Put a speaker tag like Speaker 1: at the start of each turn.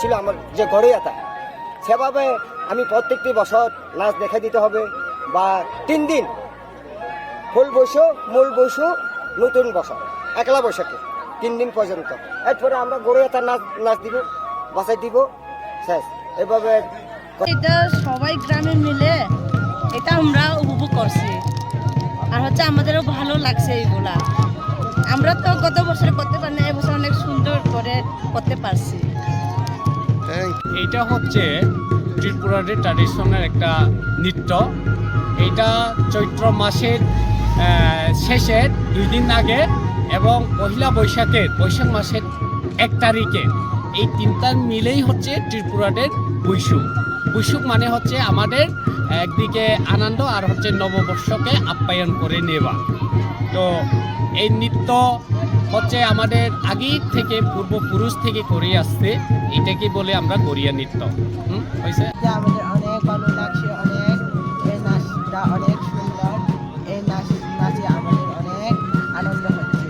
Speaker 1: আসিল আমার যে গড়িয়াটা সেভাবে আমি প্রত্যেকটি বছর নাচ দেখা দিতে হবে বা তিন দিন ফুল বৈশু মূল বৈশু নতুন বছর, একলা বৈশাখে তিন দিন পর্যন্ত। এরপরে আমরা গড়িয়াটা নাচ নাচ দিব, বাসায় দিব, শেষ। এভাবে
Speaker 2: এটা সবাই গ্রামে মিলে এটা আমরা উপভোগ করছি। আর হচ্ছে আমাদেরও ভালো লাগছে এইগুলা। আমরা তো গত বছরে করতে পারি না এবছর অনেক সুন্দর করে করতে পারছি।
Speaker 3: এইটা হচ্ছে ত্রিপুরাদের ট্র্যাডিশনাল একটা নৃত্য। এইটা চৈত্র মাসের শেষের দুই দিন আগে এবং পহিলা বৈশাখের, বৈশাখ মাসের এক তারিখে। এই তিনটা মিলেই হচ্ছে ত্রিপুরাদের বৈশুক বৈশুক মানে হচ্ছে আমাদের একদিকে আনন্দ আর হচ্ছে নববর্ষকে আপ্যায়ন করে নেওয়া। তো এই নৃত্য হচ্ছে আমাদের আগের থেকে পূর্বপুরুষ থেকে করে আসছে, এটাকে বলে আমরা কোরিয়া নৃত্য। হুম হয়েছে
Speaker 4: আমাদের অনেক ভালো অনেক এই নাচটা অনেক সুন্দর, এই নাচ, নাচে আমাদের অনেক আনন্দ হচ্ছে।